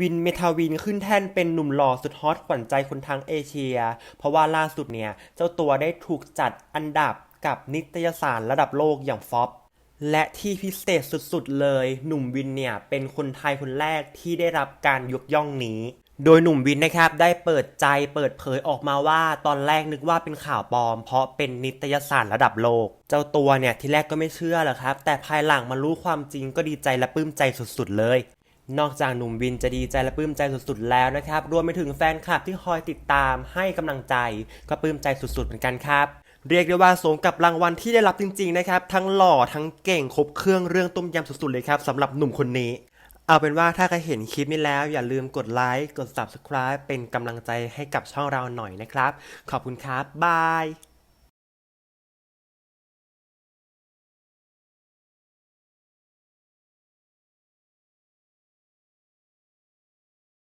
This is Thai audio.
วินเมทาวินขึ้นแท่นเป็นหนุ่มหล่อสุดฮอตขวัญใจคนทั้งเอเชีย เพราะว่าล่าสุดเนี่ย เจ้าตัวได้ถูกจัดอันดับกับนิตยสารระดับโลกอย่างฟอบและที่พิเศษสุดๆเลย หนุ่มวินเนี่ย เป็นคนไทยคนแรกที่ได้รับการยกย่องนี้ โดยหนุ่มวินนะครับ ได้เปิดใจเปิดเผยออกมาว่า ตอนแรกนึกว่าเป็นข่าวปลอม เพราะเป็นนิตยสารระดับโลก เจ้าตัวเนี่ยที่แรกก็ไม่เชื่อหรอกครับ แต่ภายหลังมารู้ความจริงก็ดีใจและปลื้มใจสุดๆเลย นอกจากหนุ่มวินจะดีใจและปลื้มใจสุดๆแล้วนะครับ รวมไปถึงแฟนคลับที่คอยติดตามให้กำลังใจ ก็ปลื้มใจสุดๆเหมือนกันครับเรียกได้ว่าสมกับรางวัลที่ได้รับจริงๆนะครับ ทั้งหล่อทั้งเก่งครบเครื่องเรื่องต้มยำสุดๆเลยครับสำหรับหนุ่มคนนี้ เอาเป็นว่าถ้าใครเห็นคลิปนี้แล้ว อย่าลืมกดไลค์กด subscribe เป็นกำลังใจให้กับช่องเราหน่อยนะครับ ขอบคุณครับบาย